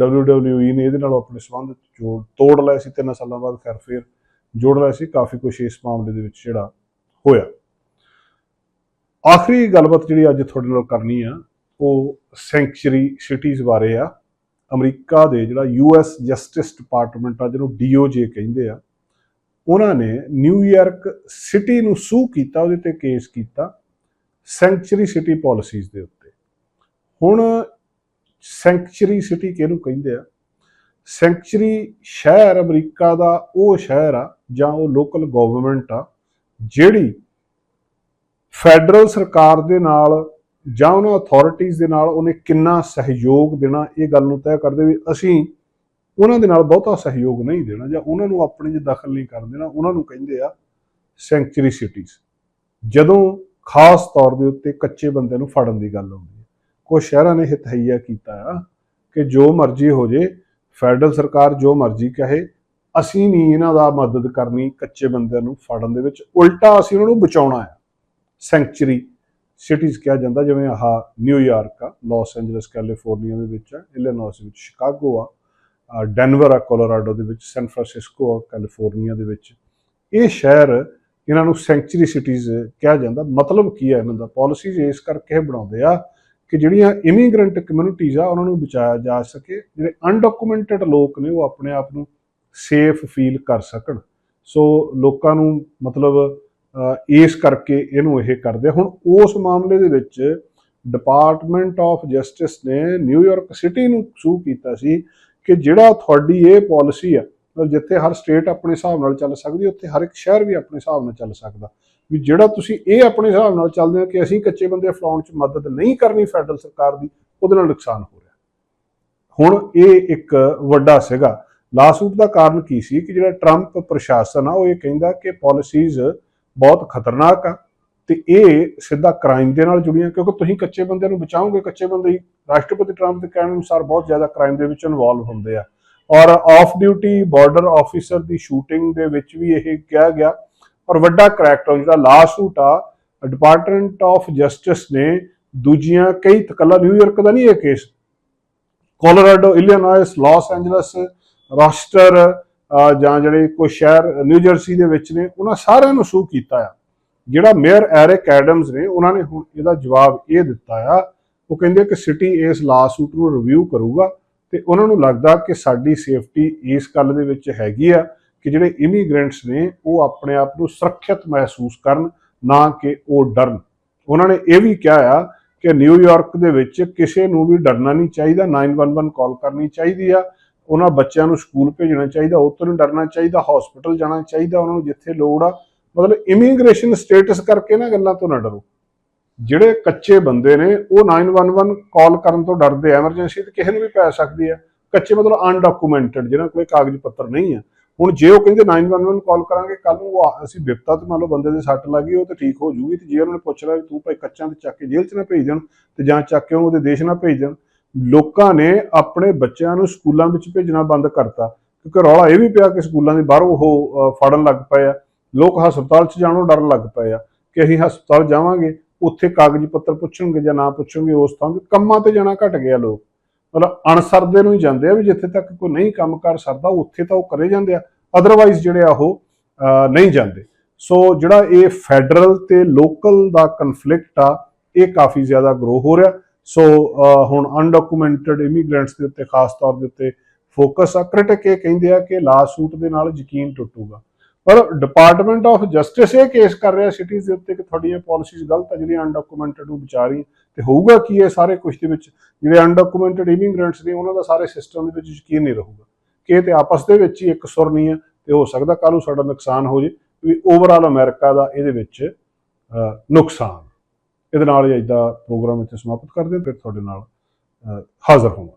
WWE ਨੇ ਇਹਦੇ ਨਾਲ ਆਪਣੇ ਸੰਬੰਧ ਜੋੜ ਤੋੜ ਲਏ ਸੀ, ਤਿੰਨ ਸਾਲਾਂ ਬਾਅਦ ਫਿਰ ਫਿਰ ਜੋੜ ਲਏ ਸੀ। ਕਾਫੀ ਕੁਝ ਇਸ ਮਾਮਲੇ ਦੇ ਵਿੱਚ ਜਿਹੜਾ ਹੋਇਆ। ਆਖਰੀ ਗੱਲਬਾਤ ਜਿਹੜੀ ਅੱਜ ਤੁਹਾਡੇ ਨਾਲ ਕਰਨੀ ਆ, ਉਹ ਸੈਂਕਚਰੀ ਸਿਟੀਜ਼ ਬਾਰੇ ਆ। ਅਮਰੀਕਾ ਦੇ ਜਿਹੜਾ ਯੂਐਸ ਜਸਟਿਸ ਡਿਪਾਰਟਮੈਂਟ ਆ, ਜਿਹਨੂੰ ਡੀਓਜੇ ਕਹਿੰਦੇ ਆ, ਉਹਨਾਂ ਨੇ ਨਿਊਯਾਰਕ ਸਿਟੀ ਨੂੰ ਸੂ ਕੀਤਾ, ਉਹਦੇ ਤੇ ਕੇਸ ਕੀਤਾ ਸੈਂਕਚਰੀ ਸਿਟੀ ਪਾਲਿਸੀਜ਼ ਦੇ ਉੱਤੇ। ਹੁਣ ਸੈਂਕਚਰੀ ਸਿਟੀ ਕਿਹਨੂੰ ਕਹਿੰਦੇ ਆ? ਸੈਂਕਚਰੀ ਸ਼ਹਿਰ ਅਮਰੀਕਾ ਦਾ ਉਹ ਸ਼ਹਿਰ ਆ ਜਾਂ ਉਹ ਲੋਕਲ ਗਵਰਨਮੈਂਟ ਆ, ਜਿਹੜੀ ਫੈਡਰਲ ਸਰਕਾਰ ਦੇ ਨਾਲ ਜਾਂ ਉਹਨਾਂ ਅਥਾਰਟੀਆਂ ਦੇ ਨਾਲ ਉਹਨੇ ਕਿੰਨਾ ਸਹਿਯੋਗ ਦੇਣਾ, ਇਹ ਗੱਲ ਨੂੰ ਤੈਅ ਕਰਦੇ ਵੀ ਅਸੀਂ ਉਹਨਾਂ ਦੇ ਨਾਲ ਬਹੁਤਾ ਸਹਿਯੋਗ ਨਹੀਂ ਦੇਣਾ ਜਾਂ ਉਹਨਾਂ ਨੂੰ ਆਪਣੇ 'ਚ ਦਖਲ ਨਹੀਂ ਕਰ ਦੇਣਾ, ਉਹਨਾਂ ਨੂੰ ਕਹਿੰਦੇ ਆ ਸੈਂਕਚਰੀ ਸਿਟੀਜ਼ ਜਦੋਂ ਖਾਸ ਤੌਰ ਦੇ ਉੱਤੇ ਕੱਚੇ ਬੰਦੇ ਨੂੰ ਫੜਨ ਦੀ ਗੱਲ ਆਉਂਦੀ ਹੈ ਸ਼ਹਿਰਾਂ ਨੇ ਹਿਤਈਆ ਕੀਤਾ ਆ ਕਿ ਜੋ ਮਰਜ਼ੀ ਹੋ ਜੇ, ਫੈਡਰਲ ਸਰਕਾਰ ਜੋ ਮਰਜ਼ੀ ਕਹੇ, ਅਸੀਂ ਨਹੀਂ ਇਹਨਾਂ ਦਾ ਮਦਦ ਕਰਨੀ ਕੱਚੇ ਬੰਦਿਆਂ ਨੂੰ ਫੜਨ ਦੇ ਵਿੱਚ। ਉਲਟਾ ਅਸੀਂ ਉਹਨਾਂ ਨੂੰ ਬਚਾਉਣਾ ਆ। ਸੈਂਕਚਰੀ ਸਿਟੀਜ਼ ਕਿਹਾ ਜਾਂਦਾ, ਜਿਵੇਂ ਆਹ ਨਿਊਯਾਰਕ ਆ, ਲਾਸ ਐਂਜਲਸ ਕੈਲੀਫੋਰਨੀਆ ਦੇ ਵਿੱਚ ਆ, ਇਲੀਨੋਇਸ ਵਿੱਚ ਸ਼ਿਕਾਗੋ ਆ ਡੈਨਵਰ ਆ, ਕੋਲੋਰਾਡੋ ਦੇ ਵਿੱਚ, ਸੈਨ ਫਰਾਂਸਿਸਕੋ ਆ, ਕੈਲੀਫੋਰਨੀਆ ਦੇ ਵਿੱਚ। ਇਹ ਸ਼ਹਿਰ ਇਹਨਾਂ ਨੂੰ ਸੈਂਕਚਰੀ ਸਿਟੀਜ਼ ਕਿਹਾ ਜਾਂਦਾ। ਮਤਲਬ ਕੀ ਹੈ ਇਹਨਾਂ ਦਾ? ਪਾਲਿਸੀਜ਼ ਇਸ ਕਰਕੇ ਬਣਾਉਂਦੇ ਆ ਕਿ ਜਿਹੜੀਆਂ ਇਮੀਗ੍ਰੈਂਟ ਕਮਿਊਨਿਟੀਜ਼ ਆ, ਉਹਨਾਂ ਨੂੰ ਬਚਾਇਆ ਜਾ ਸਕੇ, ਜਿਹੜੇ ਅਨਡਾਕੂਮੈਂਟਡ ਲੋਕ ਨੇ, ਉਹ ਆਪਣੇ ਆਪ ਨੂੰ ਸੇਫ ਫੀਲ ਕਰ ਸਕਣ। ਸੋ ਲੋਕਾਂ ਨੂੰ ਮਤਲਬ ਇਸ ਕਰਕੇ ਇਹਨੂੰ ਇਹ ਕਰਦੇ ਹੁਣ ਉਸ ਮਾਮਲੇ ਦੇ ਵਿੱਚ ਡਿਪਾਰਟਮੈਂਟ ਆਫ ਜਸਟਿਸ ਨੇ ਨਿਊਯਾਰਕ ਸਿਟੀ ਨੂੰ ਸੂ ਕੀਤਾ ਸੀ ਕਿ ਜਿਹੜਾ ਤੁਹਾਡੀ ਇਹ ਪਾਲਿਸੀ ਆ, ਮਤਲਬ ਜਿੱਥੇ ਹਰ ਸਟੇਟ ਆਪਣੇ ਹਿਸਾਬ ਨਾਲ ਚੱਲ ਸਕਦੀ, ਉੱਥੇ ਹਰ ਇੱਕ ਸ਼ਹਿਰ ਵੀ ਆਪਣੇ ਹਿਸਾਬ ਨਾਲ ਚੱਲ ਸਕਦਾ। ਵੀ ਜਿਹੜਾ ਤੁਸੀਂ ਇਹ ਆਪਣੇ ਹਿਸਾਬ ਨਾਲ ਚੱਲਦੇ ਹੋ ਕਿ ਅਸੀਂ ਕੱਚੇ ਬੰਦੇ ਫਲਾਉਣ 'ਚ ਮਦਦ ਨਹੀਂ ਕਰਨੀ ਫੈਡਰਲ ਸਰਕਾਰ ਦੀ, ਉਹਦੇ ਨਾਲ ਨੁਕਸਾਨ ਹੋ ਰਿਹਾ। ਹੁਣ ਇਹ ਇੱਕ ਵੱਡਾ ਸੀਗਾ। ਲਾਸੂਟ ਦਾ ਕਾਰਨ ਕੀ ਸੀ ਕਿ ਜਿਹੜਾ ਟਰੰਪ ਪ੍ਰਸ਼ਾਸਨ ਆ, ਉਹ ਇਹ ਕਹਿੰਦਾ ਕਿ ਪਾਲਿਸੀਜ਼ ਬਹੁਤ ਖਤਰਨਾਕ ਆ ਤੇ ਇਹ ਸਿੱਧਾ ਕ੍ਰਾਈਮ ਦੇ ਨਾਲ ਜੁੜੀਆਂ, ਕਿਉਂਕਿ ਤੁਸੀਂ ਕੱਚੇ ਬੰਦੇ ਨੂੰ ਬਚਾਓਗੇ, ਕੱਚੇ ਬੰਦੇ ਹੀ ਰਾਸ਼ਟਰਪਤੀ ਟਰੰਪ ਦੇ ਕਹਿਣ ਅਨੁਸਾਰ ਬਹੁਤ ਜ਼ਿਆਦਾ ਕ੍ਰਾਈਮ ਦੇ ਵਿੱਚ ਇਨਵੋਲਵ ਹੁੰਦੇ ਆ। ਔਰ ਆਫ ਡਿਊਟੀ ਬਾਰਡਰ ਆਫੀਸਰ ਦੀ ਸ਼ੂਟਿੰਗ ਦੇ ਵਿੱਚ ਵੀ ਇਹ ਕਿਹਾ ਗਿਆ ਔਰ ਵੱਡਾ ਕਰੈਕਟਰ ਜਿਹੜਾ ਲਾਸੂਟ ਆ ਡਿਪਾਰਟਮੈਂਟ ਆਫ ਜਸਟਿਸ ਨੇ ਦੂਜੀਆਂ ਕਈ ਤਕਲਾ ਨਿਊਯਾਰਕ ਦਾ ਨਹੀਂ ਇਹ case Colorado Illinois Los Angeles ਰਾਸਟਰ ਜਾਂ ਜਿਹੜੇ ਕੋਈ ਸ਼ਹਿਰ ਨਿਊ ਜਰਸੀ ਦੇ ਵਿੱਚ ਨੇ, ਉਹਨਾਂ ਸਾਰਿਆਂ ਨੂੰ ਸੂ ਕੀਤਾ ਆ। ਜਿਹੜਾ ਮੇਅਰ ਐਰਿਕ ਐਡਮਸ ਨੇ, ਉਹਨਾਂ ਨੇ ਹੁਣ ਇਹਦਾ ਜਵਾਬ ਇਹ ਦਿੱਤਾ ਆ, ਉਹ ਕਹਿੰਦੇ ਕਿ ਸਿਟੀ ਇਸ ਲਾ ਸੂਟ ਨੂੰ ਰਿਵਿਊ ਕਰੂਗਾ ਤੇ ਉਹਨਾਂ ਨੂੰ ਲੱਗਦਾ ਕਿ ਸਾਡੀ ਸੇਫਟੀ ਇਸ ਗੱਲ ਦੇ ਵਿੱਚ ਹੈਗੀ ਆ ਕਿ ਜਿਹੜੇ ਇਮੀਗ੍ਰੈਂਟਸ ਨੇ, ਉਹ ਆਪਣੇ ਆਪ ਨੂੰ ਸੁਰੱਖਿਅਤ ਮਹਿਸੂਸ ਕਰਨ, ਨਾ ਕਿ ਉਹ ਡਰਨ। ਉਹਨਾਂ ਨੇ ਇਹ ਵੀ ਕਿਹਾ ਆ ਕਿ ਨਿਊਯਾਰਕ ਦੇ ਵਿੱਚ ਕਿਸੇ ਨੂੰ ਵੀ ਡਰਨਾ ਨਹੀਂ ਚਾਹੀਦਾ 911 ਕਾਲ ਕਰਨੀ ਚਾਹੀਦੀ ਆ। ਉਹਨਾਂ ਬੱਚਿਆਂ ਨੂੰ ਸਕੂਲ ਭੇਜਣਾ ਚਾਹੀਦਾ, ਉੱਥੋਂ ਨਹੀਂ ਡਰਨਾ ਚਾਹੀਦਾ ਹਸਪੀਟਲ ਜਾਣਾ ਚਾਹੀਦਾ ਉਹਨਾਂ ਨੂੰ ਜਿੱਥੇ ਲੋੜ ਆ। ਮਤਲਬ ਇਮੀਗ੍ਰੇਸ਼ਨ ਸਟੇਟਸ ਕਰਕੇ ਨਾ ਗੱਲਾਂ ਤੋਂ ਨਾ ਡਰੋ। ਜਿਹੜੇ ਕੱਚੇ ਬੰਦੇ ਨੇ, ਉਹ 911 ਕਾਲ ਕਰਨ ਤੋਂ ਡਰਦੇ ਐਮਰਜੈਂਸੀ ਤੇ ਕਿਸੇ ਨੂੰ ਵੀ ਪੈ ਸਕਦੀ ਆ। ਕੱਚੇ ਮਤਲਬ ਅਨਡਾਕੂਮੈਂਟਡ ਜਿਹਨਾਂ ਕੋਲ ਕਾਗਜ਼ ਪੱਤਰ ਨਹੀਂ ਆ। ਹੁਣ ਜੇ ਉਹ ਕਹਿੰਦੇ 911 ਕਾਲ ਕਰਾਂਗੇ ਕੱਲ ਨੂੰ ਉਹ ਅਸੀਂ ਵਿਪਤਾ ਤੇ ਮੰਨ ਲਓ ਬੰਦੇ ਦੇ ਸੱਟ ਲੱਗੀ ਉਹ ਤੇ ਠੀਕ ਹੋ ਜੂਗੀ, ਤੇ ਜੇ ਉਹਨਾਂ ਨੇ ਪੁੱਛ ਲਿਆ ਵੀ ਤੂੰ ਭਾਈ ਕੱਚਾਂ ਤੇ ਚੱਕ ਕੇ ਜੇਲ੍ਹ 'ਚ ਨਾ ਭੇਜ ਦੇਣ, ਤੇ ਜਾਂ ਚੱਕ ਕੇ ਉਹਦੇ ਦੇਸ਼ ਨਾ ਭੇਜ ਦੇਣ, ਲੋਕਾਂ ਨੇ ਆਪਣੇ ਬੱਚਿਆਂ ਨੂੰ ਸਕੂਲਾਂ ਵਿੱਚ ਭੇਜਣਾ ਬੰਦ ਕਰਤਾ, ਕਿਉਂਕਿ ਰੌਲਾ ਇਹ ਵੀ ਪਿਆ ਕਿ ਸਕੂਲਾਂ ਦੇ ਬਾਹਰੋਂ ਉਹ ਫੜਨ ਲੱਗ ਪਏ ਆ, ਲੋਕ ਹਸਪਤਾਲ 'ਚ ਜਾਣੋਂ ਡਰਨ ਲੱਗ ਪਏ ਆ, ਕਿ ਅਸੀਂ ਹਸਪਤਾਲ ਜਾਵਾਂਗੇ, ਉੱਥੇ ਕਾਗਜ਼ ਪੱਤਰ ਪੁੱਛਣਗੇ ਜਾਂ ਨਾ ਪੁੱਛਣਗੇ, ਉਸ ਥਾਂ ਤੇ ਕੰਮਾਂ ਤੇ ਜਾਣਾ ਘਟ ਗਿਆ ਲੋਕ। ਮਤਲਬ ਅਣਸਰਦੇ ਨੂੰ ਹੀ ਜਾਂਦੇ ਆ ਵੀ ਜਿੱਥੇ ਤੱਕ ਕੋਈ ਨਹੀਂ ਕੰਮ ਕਰ ਸਕਦਾ ਉੱਥੇ ਤਾਂ ਉਹ ਕਰੇ ਜਾਂਦੇ ਆ। ਅਦਰਵਾਈਜ਼ ਜਿਹੜੇ ਆ ਉਹ ਨਹੀਂ ਜਾਂਦੇ। ਸੋ ਜਿਹੜਾ ਇਹ ਫੈਡਰਲ ਤੇ ਲੋਕਲ ਦਾ ਕਨਫਲਿਕਟ ਆ, ਇਹ ਕਾਫੀ ਜ਼ਿਆਦਾ ਗਰੋ ਹੋ ਰਿਹਾ। ਸੋ ਹੁਣ ਅਨਡਾਕੂਮੈਂਟਡ ਇਮੀਗ੍ਰੈਂਟਸ ਦੇ ਉੱਤੇ ਖਾਸ ਤੌਰ ਦੇ ਉੱਤੇ ਫੋਕਸ ਆ। ਕ੍ਰਿਟਿਕ ਇਹ ਕਹਿੰਦੇ ਆ ਕਿ ਲਾ ਸੂਟ ਦੇ ਨਾਲ ਯਕੀਨ ਟੁੱਟੂਗਾ। ਪਰ ਡਿਪਾਰਟਮੈਂਟ ਆਫ ਜਸਟਿਸ ਇਹ ਕੇਸ ਕਰ ਰਿਹਾ ਸਿਟੀਜ਼ ਦੇ ਉੱਤੇ ਕਿ ਤੁਹਾਡੀਆਂ ਪਾਲਿਸੀਜ਼ ਗਲਤ ਆ, ਜਿਹੜੀਆਂ ਅਨਡਾਕੂਮੈਂਟਡ ਨੂੰ ਵਿਚਾਰ ਰਹੀ ਤੇ ਹੋਊਗਾ ਕੀ ਇਹ ਸਾਰੇ ਕੁਝ ਦੇ ਵਿੱਚ? ਜਿਹੜੇ ਅਨਡਾਕੂਮੈਂਟਡ ਇਮੀਗ੍ਰੈਂਟਸ ਨੇ, ਉਹਨਾਂ ਦਾ ਸਾਰੇ ਸਿਸਟਮ ਦੇ ਵਿੱਚ ਯਕੀਨ ਨਹੀਂ ਰਹੂਗਾ। ਕਿ ਇਹ ਤੇ ਆਪਸ ਦੇ ਵਿੱਚ ਹੀ ਇੱਕ ਸੁਰ ਨਹੀਂ ਹੈ ਤੇ ਹੋ ਸਕਦਾ ਕੱਲ੍ਹ ਨੂੰ ਸਾਡਾ ਨੁਕਸਾਨ ਹੋ ਜੇ, ਵੀ ਓਵਰਆਲ ਅਮਰੀਕਾ ਦਾ ਇਹਦੇ ਵਿੱਚ ਨੁਕਸਾਨ। ਇਹਦੇ ਨਾਲ ਹੀ ਅੱਜ ਦਾ ਪ੍ਰੋਗਰਾਮ ਇੱਥੇ ਸਮਾਪਤ ਕਰਦੇ ਹਾਂ, ਫਿਰ ਤੁਹਾਡੇ ਨਾਲ ਹਾਜ਼ਰ ਹੋਵਾਂ